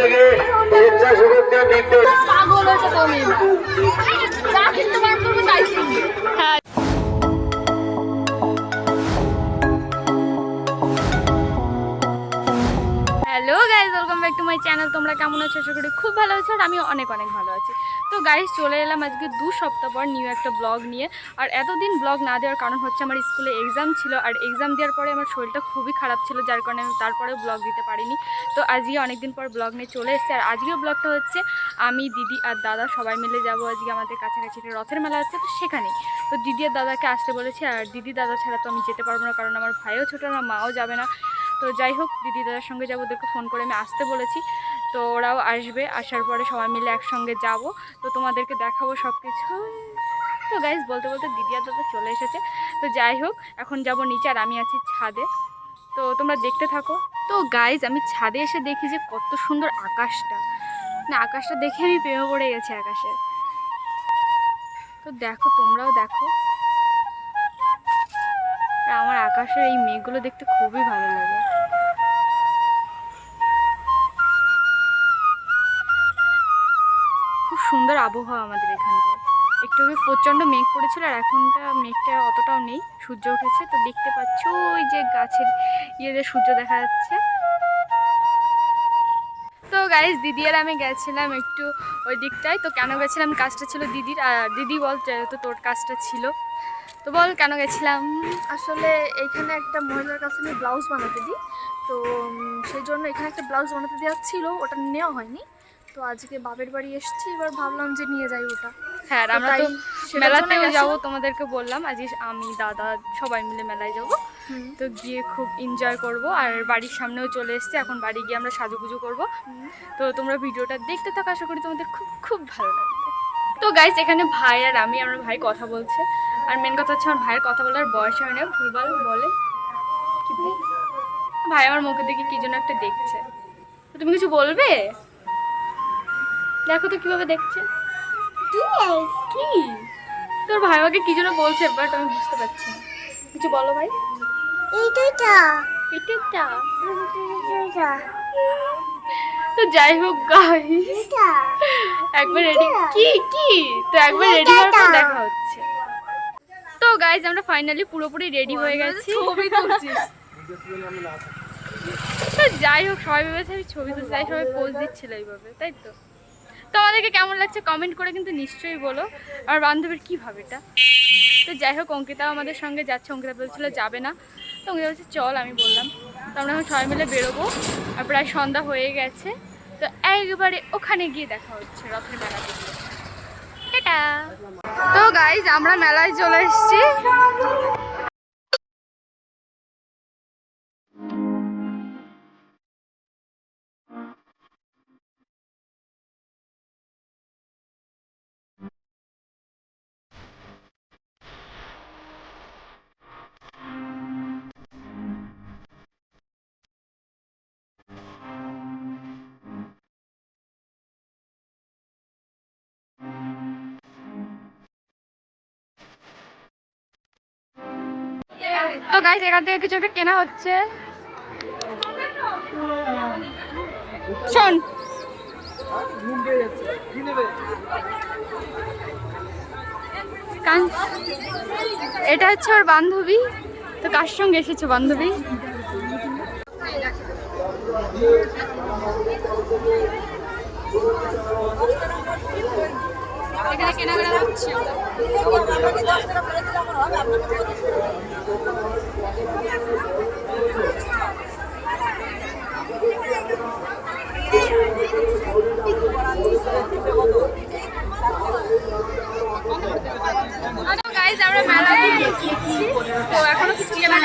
থেকে স্বেচ্ছাসেবকদের নির্দেশ। পাগল হয়েছে তুমি। যা কিনতে বার তাই হ্যাঁ। Hello guys welcome back to my channel তোমরা কেমন আছো? আশা করি খুব ভালো আছো আর আমি অনেক অনেক ভালো আছি। তো গাইজ চলে এলাম আজকে দু সপ্তাহ পর নিউ একটা ব্লগ নিয়ে। আর এতদিন ব্লগ না দেওয়ার কারণ হচ্ছে আমার স্কুলে এক্সাম ছিল, আর এক্সাম দেওয়ার পরে আমার শরীরটা খুবই খারাপ ছিল, যার কারণে আমি তারপরেও ব্লগ দিতে পারিনি। তো আজকে অনেকদিন পর ব্লগ নিয়ে চলে এসেছে, আর আজকেও ব্লগটা হচ্ছে আমি, দিদি আর দাদা সবাই মিলে যাব আজকে আমাদের কাছাকাছি একটা রথের মেলা হচ্ছে তো সেখানেই। তো দিদি আর দাদাকে আসতে বলেছি, আর দিদি দাদা ছাড়া তো আমি যেতে পারব না, কারণ আমার ভাইও ছোটো, আমার মাও যাবে না। তো যাই হোক, দিদি দাদার সঙ্গে যাব, ওদেরকে ফোন করে আমি আসতে বলেছি। তো ওরাও আসবে, আসার পরে সবাই মিলে একসঙ্গে যাব। তো তোমাদেরকে দেখাবো সব কিছু তো গাইজ বলতে বলতে দিদি আর দাদা চলে এসেছে। তো যাই হোক, এখন যাব নিচে আর আমি আছি ছাদে। তো তোমরা দেখতে থাকো। তো গাইজ আমি ছাদে এসে দেখি যে কত সুন্দর আকাশটা। না, আকাশটা দেখে আমি প্রেমে পড়ে গেছি আকাশে। তো দেখো, তোমরাও দেখো। আমার আকাশের এই মেঘগুলো দেখতে খুবই ভালো লাগে। খুব সুন্দর আবহাওয়া আমাদের এখানটায় একটু আগে প্রচণ্ড মেঘ পড়েছিল আর এখনটা মেঘটা অতটাও নেই, সূর্য উঠেছে, তো দেখতে পাচ্ছ ওই যে গাছের ইয়েতে সূর্য দেখা যাচ্ছে। তো গাইজ দিদি আর আমি গেছিলাম একটু ওই দিকটায়। তো কেন গেছিলাম? কাজটা ছিল দিদির, আর দিদি বল তো তোর কাজটা ছিল। তো বল কেন গেছিলাম? আসলে এখানে একটা মহিলার কাছে আমি ব্লাউজ বানাতে দিই। তো সেই জন্য এখানে একটা ব্লাউজ বানাতে দেওয়া ছিল, ওটা নেওয়া হয়নি। তো আজকে বাপের বাড়ি এসেছি এবার ভাবলাম যে নিয়ে যাই ওটা। হ্যাঁ আমরা তো মেলাতেও জন্য যাব তোমাদেরকে বললাম আজ আমি দাদা সবাই মিলে মেলায় যাব। তো গিয়ে খুব এনজয় করব আর বাড়ির সামনেও চলে এসেছি এখন বাড়ি গিয়ে আমরা সাজুগুজু করব। তো তোমরা ভিডিওটা দেখতে থাকো আশা করি তোমাদের খুব খুব ভালো লাগবে। তো গাইস এখানে ভাই আর আমি আমার ভাই কথা বলছে। আর মেন কথা হচ্ছে আমার ভাইয়ের কথা বলার বয়স হয় না ভুলভাল বলে। ভাই? ভাই আমার মুখে দেখে কি যেন একটা দেখছে। তুমি কিছু বলবে? দেখো তো কীভাবে দেখছে। কি তোর ভাই আমাকে কি যেন বলছে বাট আমি বুঝতে পারছি না। কিছু বলো ভাই। এটা। তো যাই হোক গাইস একবার রেডি কি কি? তো একবার রেডি হওয়ার পর দেখা হচ্ছে। তো গাইজ আমরা ফাইনালি পুরোপুরি রেডি হয়ে গেছি। ছবি তুলছিস। যাই হোক সবাই ভেবেছে আমি ছবি তুলতে যাই সবাই পোজ দিচ্ছিল এইভাবে তাই তো? তো আমাদেরকে কেমন লাগছে কমেন্ট করে কিন্তু নিশ্চয়ই বলো। আর বান্ধবীর কী ভাবে এটা? তো যাই হোক অঙ্কিতাও আমাদের সঙ্গে যাচ্ছে। অঙ্কিতা বলছিল যাবে না। তো অঙ্কিতা বলছে, চল, আমি বললাম। তো আমরা এখন সবাই মিলে বেরোবো। আর প্রায় সন্ধ্যা হয়ে গেছে। তো একবারে ওখানে গিয়ে দেখা হচ্ছে রথের মেলা তো গাইজ আমরা মেলায় চলে এসেছি। তো গাইজ এখান থেকে কিছু একটা কেনা হচ্ছে। শোন। এটা হচ্ছে ওর বান্ধবী। তো কার সঙ্গে এসেছে বান্ধবী? এখানে কেনাকাটা হচ্ছে গাইজ আমরা মেলায় গিয়েছি তো এখনও কিছু কেনাকাটা হয়নি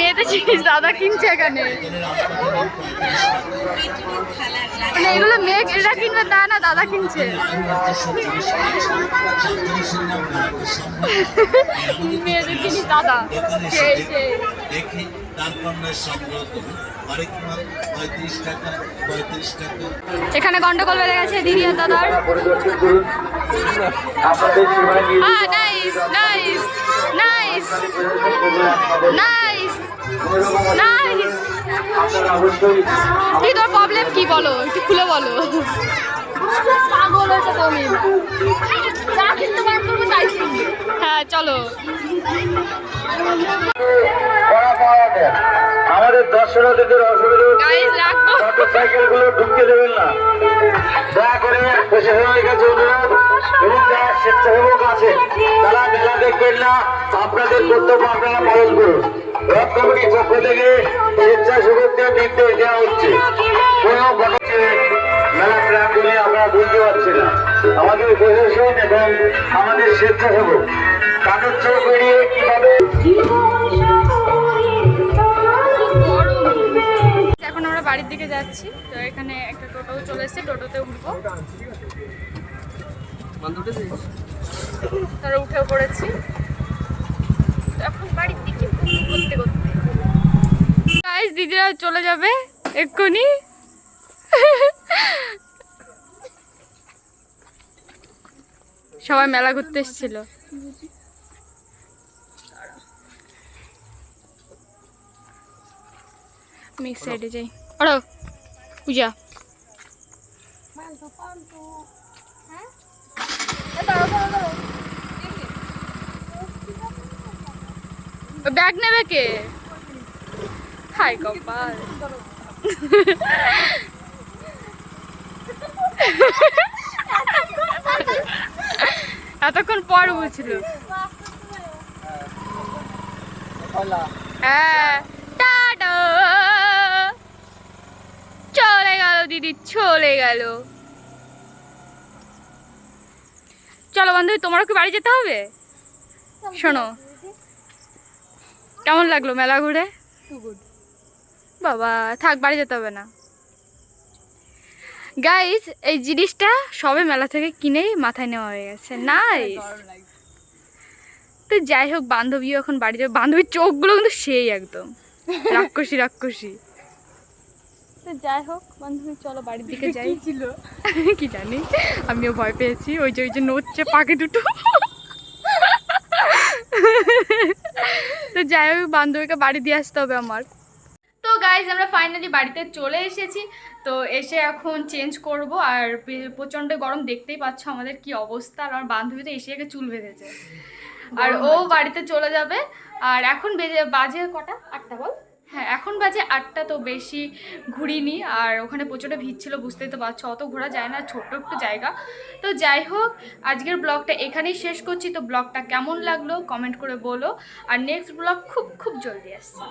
মেয়েদের জিনিস দাদা কিনছে এখানে। মানে এগুলো মেয়ে এরা কিনবে তা না দাদা কিনছে। মেয়েদের জিনিস দাদা। সেই সেই। দেখে এখানে গন্ডগোল বেড়ে গেছে দিদি আর দাদার। আহ nice nice nice nice nice কি তোর প্রবলেম কি বলো? একটু খুলে বলো। পাগল হয়েছে তুমি যা কিনতে বার তাই হ্যাঁ চলো। দর্শনার্থীদের অসুবিধা মোটরসাইকেলগুলো ঢুকতে দেবেন না। দয়া করে প্রশাসনের কাছে অনুরোধ। এবং যারা স্বেচ্ছাসেবক আছে তারা মেলা দেখবেন না। আপনাদের কর্তব্য আপনারা পালন করুন। রথ কমিটির পক্ষ থেকে স্বেচ্ছাসেবকদের নির্দেশ দেওয়া হচ্ছে। কোনো মেলা প্রাঙ্গনে আমরা বুঝতে পারছি না। আমাদের প্রশাসন এবং আমাদের স্বেচ্ছাসেবক তাদের চোখ বেরিয়ে কীভাবে বাড়ির দিকে যাচ্ছি। তো এখানে একটা টোটো চলে এসেছে টোটোতে উঠবো। তারা উঠে পড়েছি। তো এখন বাড়ির দিকে করতে করতে গাইস দিদিরা চলে যাবে এক্ষুনি। সবাই মেলা ঘুরতে এসেছিল। আমি সাইডে যাই। আরও পূজা। ব্যাগ নেবে কে? হাই কপাল। এতক্ষণ পর বুঝছিল হ্যাঁ টাটা চলে গেল দিদি চলে গেল। চলো বান্ধবী তোমারও কি বাড়ি যেতে হবে? শোনো। কেমন লাগল মেলা ঘুরে? বাবা থাক বাড়ি যেতে হবে না। গাইস এই জিনিসটা সবে মেলা থেকে কিনেই মাথায় নেওয়া হয়ে গেছে। নাইস তো যাই হোক বান্ধবীও এখন বাড়ি যাবে। বান্ধবীর চোখগুলো কিন্তু সেই একদম। রাক্ষসী রাক্ষসী। তো যাই হোক বান্ধবী চলো বাড়ির দিকে যাই। ছিল? কি জানি আমিও ভয় পেয়েছি। ওই যে ওই যে নড়ছে পাখি দুটো। তো যাই হোক বান্ধবীকে বাড়ি দিয়ে আসতে হবে আমার। তো গাইজ আমরা ফাইনালি বাড়িতে চলে এসেছি। তো এসে এখন চেঞ্জ করব। আর প্রচণ্ড গরম দেখতেই পাচ্ছ আমাদের কি অবস্থা। আর আমার বান্ধবী তো এসে আগে চুল বেঁধেছে। আর ও বাড়িতে চলে যাবে। আর এখন বেজে বাজে কটা? আটটা বল। বাজে আটটা তো বেশি ঘুরিনি, আর ওখানে প্রচণ্ড ভিড় ছিল, বুঝতেই তো পারছ, অত ঘোরা যায় না, ছোট্ট একটু জায়গা। তো যাই হোক, আজকের ব্লগটা এখানেই শেষ করছি। তো ব্লগটা কেমন লাগল কমেন্ট করে বলো। আর নেক্সট ব্লগ খুব খুব জলদি আসছে।